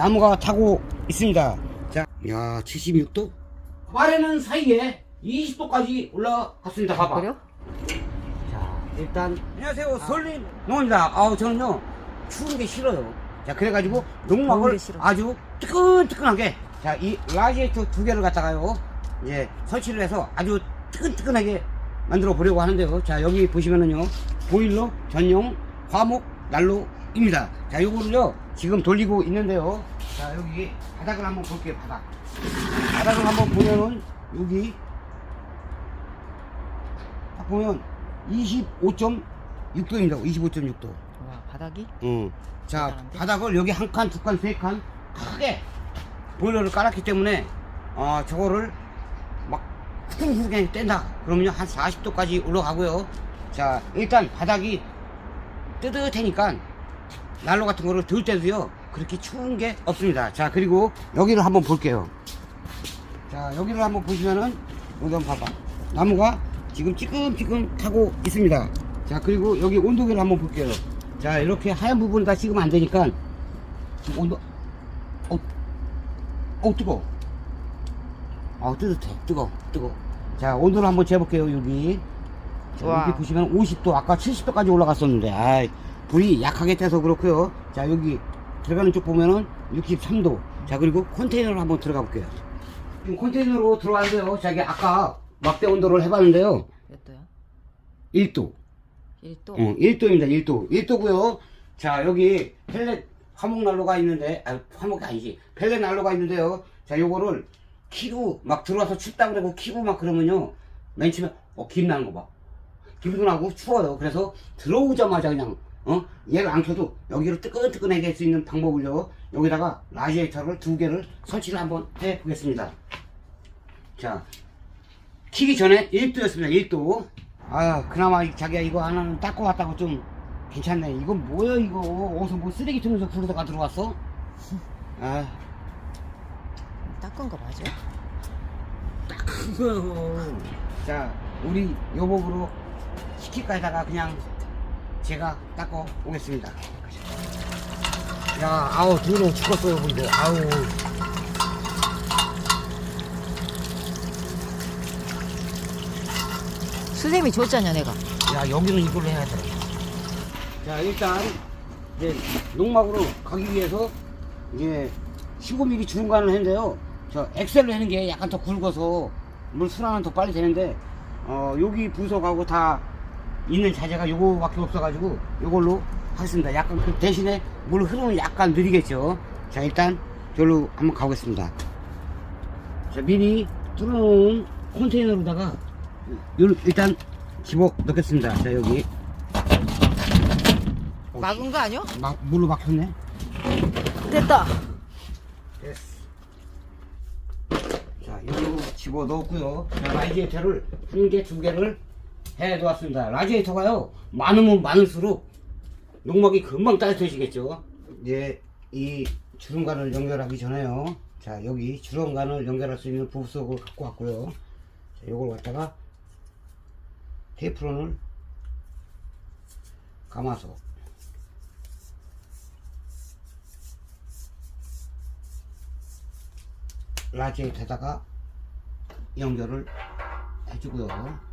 나무가 타고 있습니다. 자, 야, 76도? 말에는 사이에 20도까지 올라갔습니다. 봐봐. 그래요? 자, 일단 안녕하세요. 솔린 농입니다. 아우 저는요 추운 게 싫어요. 자, 그래가지고 농막을. 아주 뜨끈뜨끈하게 자, 이 라지에이터 두 개를 갖다가요 이제 설치를 해서 아주 뜨끈뜨끈하게 만들어 보려고 하는데요. 자, 여기 보시면은요 보일러 전용 화목 난로입니다. 자, 요거를요 지금 돌리고 있는데요. 자, 여기 바닥을 한번 볼게요. 바닥. 바닥을 한번 보면은 여기 딱 보면 25.6도입니다. 25.6도. 와 바닥이? 어. 자, 대단한데? 바닥을 여기 한 칸, 두 칸, 세 칸 크게 보일러를 깔았기 때문에 어, 저거를 막 후끈후끈하게 뗀다. 그러면요 한 40도까지 올라가고요. 자, 일단 바닥이 뜨뜻하니까 난로 같은 거를 들 때도요 그렇게 추운 게 없습니다. 자, 그리고 여기를 한번 볼게요. 자, 여기를 한번 보시면은 여기 한번 봐봐. 나무가 지금 찌끔찌끔 타고 있습니다. 자, 그리고 여기 온도계를 한번 볼게요. 자, 이렇게 하얀 부분 다 찍으면 안 되니까 지금 온도 어, 어 뜨거. 아, 뜨뜻해. 뜨거, 뜨거. 자, 온도를 한번 재볼게요. 여기. 자, 와. 여기 보시면 50도, 아까 70도까지 올라갔었는데, 아, 불이 약하게 떼서 그렇고요. 자, 여기 들어가는 쪽 보면은 63도. 자, 그리고 컨테이너를 한번 들어가 볼게요. 지금 컨테이너로 들어가는데요. 자기 아까 막대 온도를 해봤는데요. 몇 도야? 1도. 1도? 어, 1도입니다. 1도. 1도고요. 자, 여기 펠렛 화목 난로가 있는데, 아, 화목이 아니지. 펠렛 난로가 있는데요. 자, 요거를 키고 막 들어와서 춥다 그러고 키고 막 그러면요. 맨 처음에 어, 김 나는 거 봐. 김도 나고 추워요. 그래서 들어오자마자 그냥 어? 얘를 안 켜도 여기를 뜨끈뜨끈하게 할 수 있는 방법을요. 여기다가 라지에이터를 두 개를 설치를 한번 해 보겠습니다. 자, 키기 전에 1도였습니다. 1도. 아, 그나마 이- 자기가 이거 하나는 닦고 왔다고 좀 괜찮네. 이건 뭐야, 이거. 어디서 뭐 쓰레기통에서 구르다가 들어왔어? 아, 닦은 거 맞아? 그거. 자, 우리 여복으로 시킬까에다가 그냥 제가 닦고 오겠습니다. 야, 아우, 더러워 죽겠어요, 근데. 아우. 수세미 줬잖아 내가 야 여기는 이걸로 해야 돼. 자 일단 이제 농막으로 가기 위해서 이제 15mm 중간을 했는데요. 저 엑셀로 하는 게 약간 더 굵어서 물 순환은 더 빨리 되는데 어 여기 부속하고 다 있는 자재가 요거밖에 없어가지고 요걸로 하겠습니다. 약간 그 대신에 물 흐름은 약간 느리겠죠. 자 일단 저로 한번 가보겠습니다. 자 미리 뚫어놓은 컨테이너로다가 요 일단 집어 넣겠습니다. 자 여기 막은 거 아니야? 막 물로 막혔네. 됐다 됐어. 자 여기로 집어 넣었고요. 자 라지에이터를 한 개, 두 개를 해 놓았습니다. 라지에이터가요 많으면 많을수록 농막이 금방 따뜻해지겠죠. 이제 이 주름관을 연결하기 전에요. 자 여기 주름관을 연결할 수 있는 부속을 갖고 왔고요. 자 요걸 갖다가 테이프론을 감아서 라지에이터에다가 연결을 해주고요.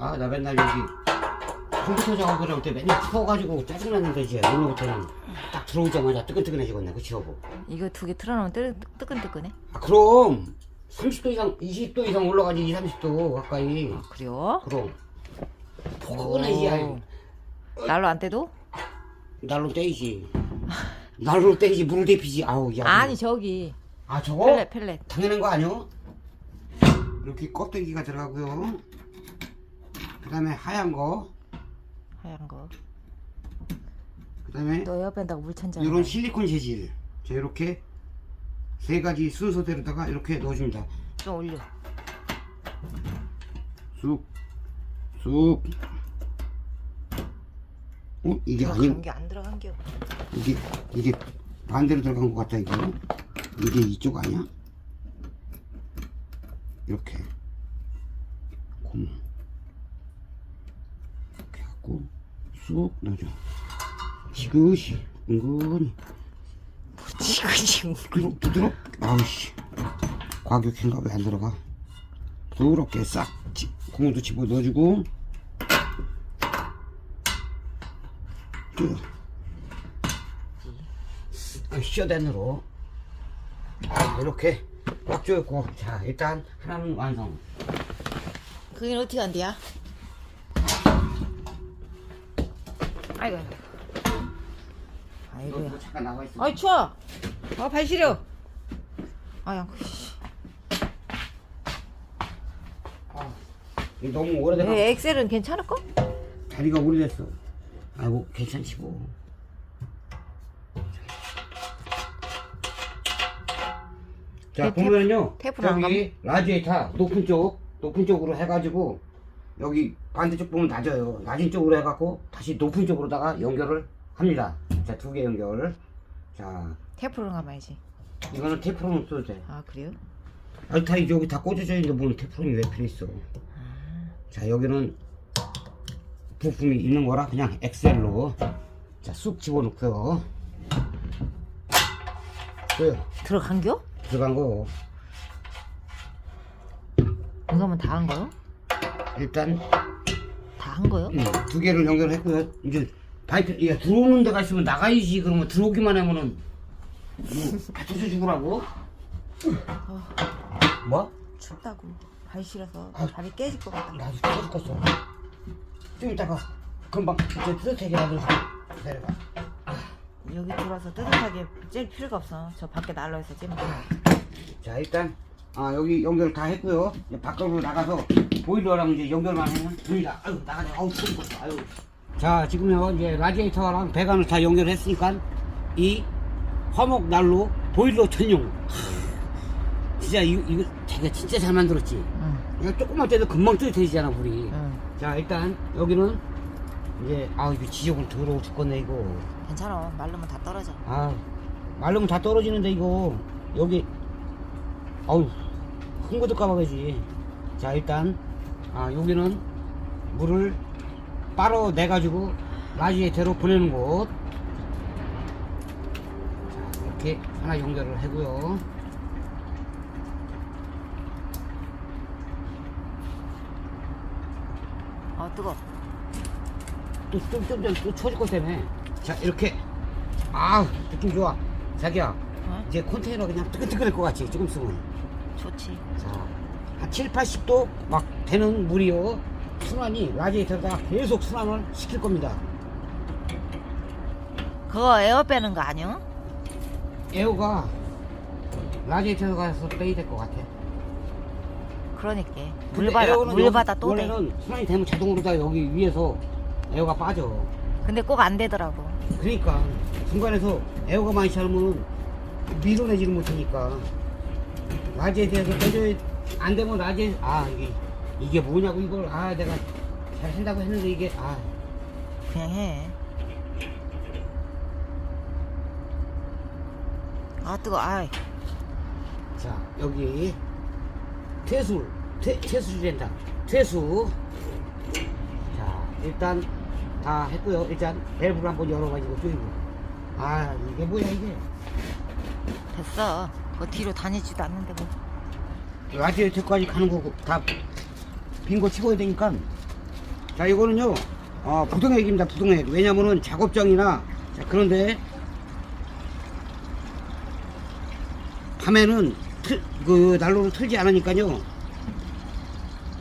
아, 나 맨날 여기 컴퓨터 작업을 할 때 맨날 추워가지고 짜증났는데 이제 오늘부터는 딱 들어오자마자 뜨끈뜨끈해지겠네, 그치 여보? 이거 두 개 틀어놓으면 뜨, 뜨끈뜨끈해 아, 그럼 30도 이상, 20도 이상 올라가지 2, 30도 가까이. 그래요? 그럼 포근해지. 오. 날로 안 떼도? 날로 떼이지. 날로 떼이지 물을 데피지. 아우 야. 아니 저기 아 저거? 펠렛 펠렛 당연한 거 아니요? 이렇게 껍데기가 들어가고요. 그 다음에 하얀 거. 하얀 거 그 다음에 너 옆에다가 물 천장 이런 실리콘 재질. 자 이렇게 세 가지 순서대로다가 이렇게 넣어줍니다. 좀 올려 쑥, 쑥. 어 이게 아니 들어간 게안 들어간 게 이게 이게 반대로 들어간 것 같다 이거. 이게 이쪽 아니야? 이렇게 갖고 넣고 쑥 넣어줘 지그시 은근히 지금 지금. 부드럽 부드럽 아우씨. 과격한가 왜 안 들어가. 부드럽게 싹 지- 고무도 집어 넣어주고. 쭉 아, 쇼댄으로. 아, 이렇게 꽉 조였고. 자 일단 하나는 완성. 그게 어떻게 한대야? 아이고. 아이고야. 잠깐 나와 있어 아이 추워. 아 발 시려. 아야. 씨. 아, 이거 너무 오래돼가 왜 엑셀은 괜찮을까? 다리가 오래됐어 아이고 괜찮지 뭐자 테- 보면요 테이프로 안 저기 라디에이터 높은 쪽 높은 쪽으로 해가지고 여기 반대쪽 보면 낮아요. 낮은 쪽으로 해갖고 다시 높은 쪽으로다가 연결을 합니다. 자 두 개 연결 자. 테이프로 가봐야지. 이거는 테프론 써도 돼. 아 그래요? 아니 다 여기 다 꽂아져 있는데 뭔 테프론이 왜 필요 있어? 자 여기는 부품이 있는 거라 그냥 엑셀로. 자 쑥 집어넣고요. 그 들어간겨? 들어간 거. 이거면 다 한 거요? 일단 다 한 거요? 음, 두 개를 연결했고요 이제 파이프 야, 들어오는 데가 있으면 나가야지 그러면 들어오기만 하면은 뭐 받쳐서 죽으라고 뭐? 춥다고. 발 시려서 아. 발이 깨질 것 같다. 나도 죽어 죽겠어 좀 이따가 금방 이제 뜨뜻하게 놔둬서 기다려봐 여기 들어와서 뜨뜻하게 찔 필요가 없어. 저 밖에 난로에서 찌면 돼. 자 일단 아 여기 연결 다 했고요. 이제 바깥으로 나가서 보일러랑 이제 연결만 하면 됩니다. 아유 나가자. 아우 죽겠어 아유. 자 지금요 이제 라디에이터랑 배관을 다 연결했으니까 이 화목 난로 보일러 전용. 하, 진짜 이거, 이거 자기가 진짜 잘 만들었지? 응. 그냥 조금만 떼도 금방 뜨뜻해지잖아 불이. 응. 자 일단 여기는 이제 아 이거 지저분 더러워 죽겠네 이거. 괜찮아. 말르면 다 떨어져. 아 말르면 다 떨어지는데 이거. 여기 아우 흥거도 까먹어야지. 자 일단 아 여기는 물을 빨아 내 가지고 라지에테로 보내는 곳. 자, 이렇게 하나 연결을 하고요. 어 뜨거. 또좀좀또 쳐질 것 때문에. 자 이렇게. 아 느낌 좋아. 자기야 어? 이제 컨테이너 그냥 뜨끈뜨끈할 것 같지 조금 쓰면 좋지. 자, 한 7, 80도 막 되는 물이요. 순환이 라디에이터가 계속 순환을 시킬 겁니다. 그거 에어 빼는 거 아니야? 에어가 라디에이터 가서 빼야 될 것 같아. 그러니까 근데 물 받아 에어는 물 여기 받아 또 돼. 원래는 순환이 되면 자동으로 다 여기 위에서 에어가 빠져. 근데 꼭 안 되더라고. 그러니까 중간에서 에어가 많이 차면 밀어내지를 못하니까 라디에이터에서 빼줘야 안 되면 라디에 아 이게 이게 뭐냐고 이걸 아 내가 잘 한다고 했는데 이게 아 그냥 해. 아 뜨거. 아이. 자 여기 퇴수 퇴, 퇴수된다 퇴수 자 일단 다 했고요 일단 밸브를 한번 열어가지고 조이고 아 이게 뭐야 이게 됐어. 뭐 뒤로 다니지도 않는데 뭐. 라디에이터까지 가는 거고 다 빈 거 치워야 되니까. 자 이거는요 어, 부동액입니다 부동액 왜냐면은 작업장이나 자, 그런데 밤에는 틀, 그 난로를 틀지 않으니까요.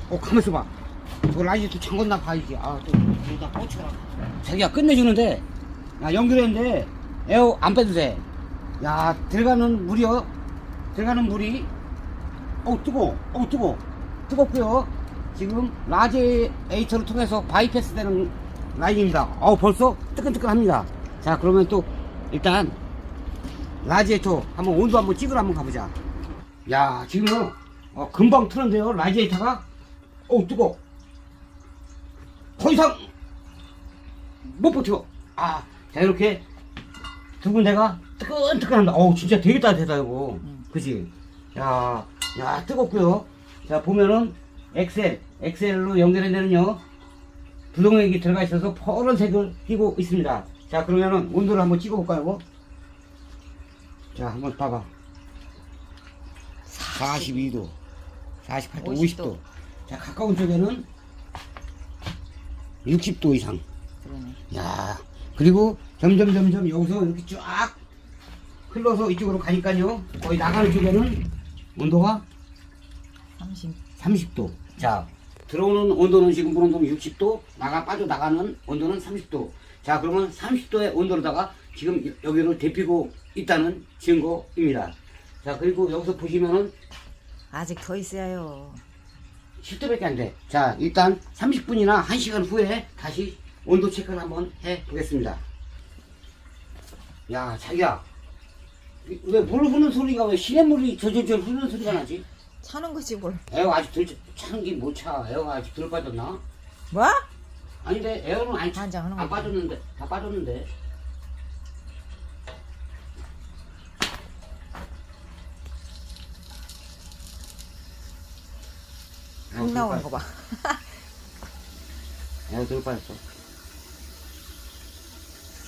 어 가만있어 봐. 저거 라디에이터 잠궜나 봐야지 아또 여기다 꽂혀라. 자기가 끝내주는데 야 연결했는데 에어 안 빼도 돼 야 들어가는 물이요? 들어가는 물이? 어우 뜨거. 어우 뜨거. 뜨겁고요. 지금 라지에이터를 통해서 바이패스 되는 라인입니다. 어우 벌써 뜨끈뜨끈합니다. 자 그러면 또 일단 라지 에이터 한번 온도 한번 찍으러 한번 가보자. 야 지금 어, 금방 트는데요 라지 에이터가? 어우 뜨거. 더 이상 못 버텨. 아자 이렇게 두 군데가 뜨끈뜨끈합니다 어우 진짜 되게 따뜻하다 이거 그치 야, 야 뜨겁고요 자 보면은 엑셀 엑셀로 연결한 데는요 부동액이 들어가 있어서 파란색을 띠고 있습니다. 자, 그러면은 온도를 한번 찍어볼까요? 자, 한번 봐봐. 42도, 48도, 50도. 50도. 자, 가까운 쪽에는 60도 이상. 그러네. 야, 그리고 점점 점점 여기서 이렇게 쫙 흘러서 이쪽으로 가니까요. 거의 나가는 쪽에는 온도가 30. 30도. 자, 들어오는 온도는 지금 보는 동안 60도, 나가 빠져 나가는 온도는 30도. 자, 그러면 30도의 온도로다가 지금 여- 여기로 데피고 있다는 증거입니다. 자, 그리고 여기서 보시면은 아직 더 있어요. 10도밖에 안 돼. 자, 일단 30분이나 1시간 후에 다시 온도 체크를 한번 해 보겠습니다. 야, 자기야. 이- 왜물 흐르는 소리가 왜 시냇물이 저저저 흐르는 소리가 나지? 차는 거지 뭘. 에어가 아직 들, 차는 게 못 차. 에어가 아직 덜 빠졌나? 뭐? 아닌데, 에어는 안, 차- 반장하는 안 거지. 빠졌는데, 다 빠졌는데. 에어 흙 덜 나오는 거. 봐. 에어 덜 빠졌어.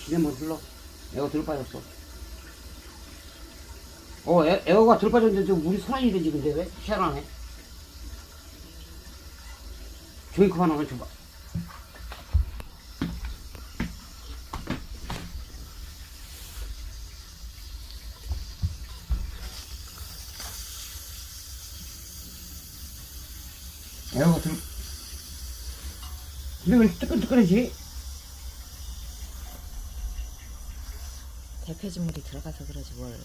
시냇물 흘러. 에어 덜 빠졌어. 어, 에, 에어가 덜 빠졌는데 좀 물이 소란이 되지, 근데 왜? 희한하네. 종이컵 하나만 줘봐. 에어가 덜, 근데 왜 뜨끈뜨끈하지? 대패지물이 들어가서 그러지 뭘.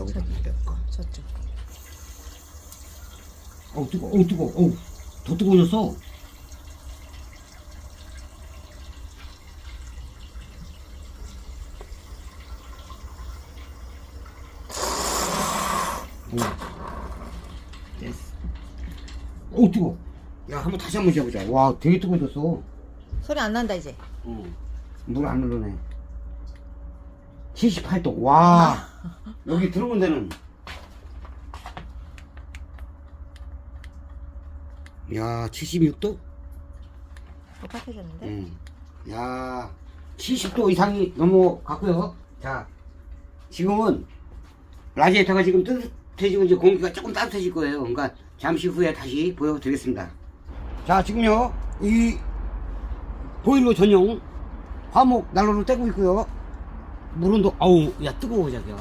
여기다 뺄까? 저쪽. 어우, 뜨거, 어우, 뜨거, 어우, 더 뜨거워졌어. 오. 됐어. 어우, 뜨거. 야, 한번 다시 한번 재보자. 와, 되게 뜨거워졌어. 소리 안 난다 이제. 어. 물안 흐르네. 78도. 와. 여기 들어온 데는. 야, 76도? 똑같아졌는데? 응. 야, 70도 이상이 넘어갔고요. 자, 지금은 라지에이터가 지금 뜨뜻해지고 이제 공기가 조금 따뜻해질 거예요. 그러니까 잠시 후에 다시 보여드리겠습니다. 자, 지금요, 이 보일러 전용 화목 난로를 떼고 있고요. 물온도, 아우, 야, 뜨거워, 자기야.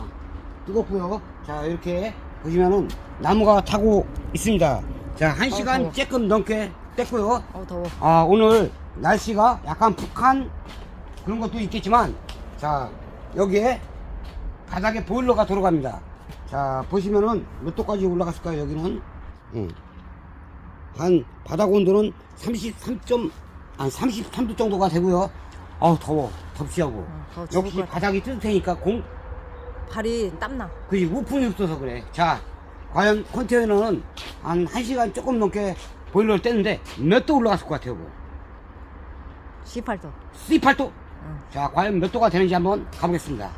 뜨겁고요. 자, 이렇게 보시면은 나무가 타고 있습니다. 자, 한 아우, 시간 더워. 조금 넘게 뗐고요. 어우 더워. 아, 오늘 날씨가 약간 북한 그런 것도 있겠지만, 자, 여기에 바닥에 보일러가 들어갑니다. 자, 보시면은 몇 도까지 올라갔을까요, 여기는? 응. 한, 바닥 온도는 33점, 한 33도 정도가 되고요. 아우, 더워. 덥지하고. 응, 더워 죽을 역시 것 같아. 바닥이 뜨뜻하니까 공, 발이 땀나. 그지, 우풍이 없어서 그래. 자, 과연 컨테이너는 한 1시간 조금 넘게 보일러를 뗐는데 몇 도 올라갔을 것 같아요, 뭐. 18도. 18도. 응. 자, 과연 몇 도가 되는지 한번 가보겠습니다.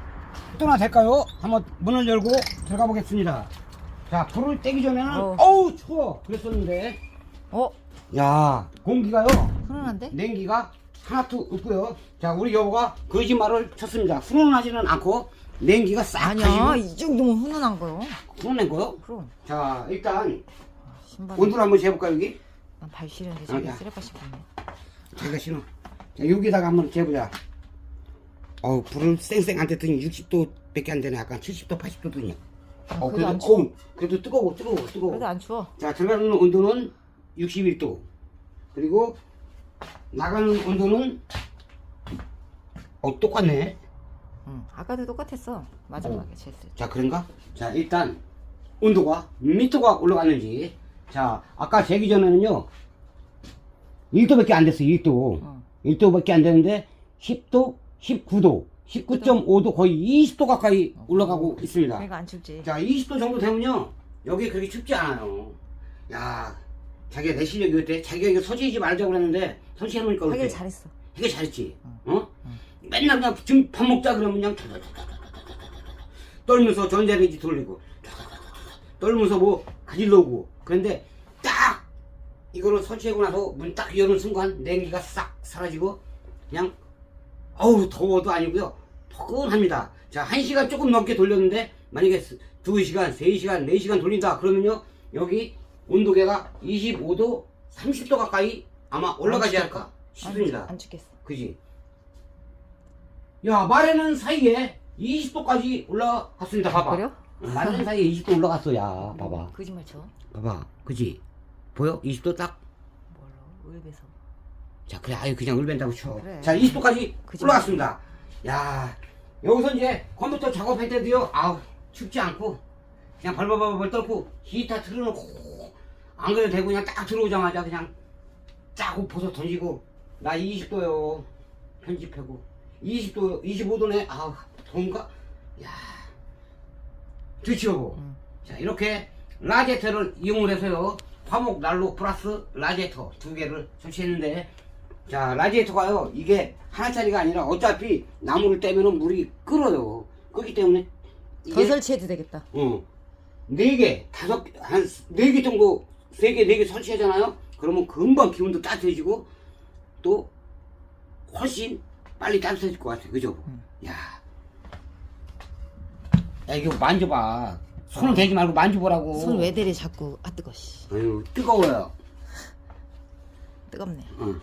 몇 도나 될까요? 한번 문을 열고 들어가 보겠습니다. 자, 불을 떼기 전에는 어. 어우 추워 그랬었는데 어? 야 공기가요 훈훈한데? 냉기가 하나도 없고요. 자, 우리 여보가 거짓말을 쳤습니다. 훈훈하지는 않고 냉기가 싹 아니야 가지고 이 정도면 훈훈한 거요. 훈훈한 거요. 그럼 자, 일단 신발. 온도를 한번 재볼까 여기? 난발 시렸는데 저기 아니야. 쓰레빠 싶었네. 제가 신어. 자, 여기다가 한번 재보자. 어우, 불을 쌩쌩 안 뗐더니 60도 밖에 안 되네. 약간 70도, 80도 더니. 아, 어, 그래도 그래도, 안 추워. 어우, 그래도 뜨거워, 뜨거워, 뜨거워. 그래도 안 추워. 자, 들어가는 온도는 61도. 그리고 나가는 온도는, 어, 똑같네. 응. 아까도 똑같았어. 마지막에 쟀을 때. 자, 그런가? 자, 일단, 온도가 몇 도가 올라갔는지. 자, 아까 재기 전에는요, 1도밖에 안 됐어요, 1도. 응. 1도밖에 안 되는데 10도, 19도, 19.5도 거의 20도 가까이 올라가고 있습니다. 그러니까 안 춥지. 자, 20도 정도 되면요. 여기 그렇게 춥지 않아요. 야, 자기가 내 실력이 어때? 자기가 이거 소지하지 말자고 그랬는데 설치해 놓으니까 하길 어때? 잘했어. 되게 잘했지. 어? 맨날 그냥 지금 밥 먹자 그러면 그냥 떨면서 전자레인지 돌리고 떨면서 뭐 가질러오고 그런데 딱 이거를 설치하고 나서 문 딱 여는 순간 냉기가 싹 사라지고 그냥 어우 더워도 아니고요 포근합니다 자 1시간 조금 넘게 돌렸는데 만약에 2시간 3시간 4시간 돌린다 그러면요 여기 온도계가 25도 30도 가까이 아마 올라가지 않을까 싶습니다 안 죽겠어. 그지? 야, 말에는 사이에 20도까지 올라갔습니다. 봐봐. 그래요? 말에는 사이에 20도 올라갔어. 야, 봐봐. 거짓말 쳐. 봐봐. 그지? 보여? 20도 딱. 뭘로? 을배서. 자, 그래. 아유, 그냥 을벤다고 쳐. 그래. 자, 20도까지 그지? 올라갔습니다. 야, 여기서 이제 컴퓨터 작업할 때도요. 아우, 춥지 않고 그냥 벌벌벌벌 떨고 히터 틀어놓고 안 그래도 되고 그냥 딱 들어오자마자 그냥 쫙 벗어 던지고 나 20도요. 편집하고 20도, 25도네. 아우, 더운가? 야, 드치고. 응. 자, 이렇게 라제터를 이용을 해서요. 화목 난로 플러스 라제터 두 개를 설치했는데 자, 라디에이터가요, 이게 하나짜리가 아니라 어차피 나무를 떼면은 물이 끓어요. 그렇기 때문에 더 설치해도 되겠다. 어, 네 개, 다섯 개, 한네 개 정도, 세 개, 네 개 설치하잖아요? 그러면 금방 기온도 따뜻해지고 또 훨씬 빨리 따뜻해질 것 같아요. 그죠? 음. 야. 야, 이거 만져봐. 손을 대지 말고 만져보라고. 손 왜 대리 자꾸 아 뜨거. 씨. 아유, 뜨거워요. 뜨겁네. 어.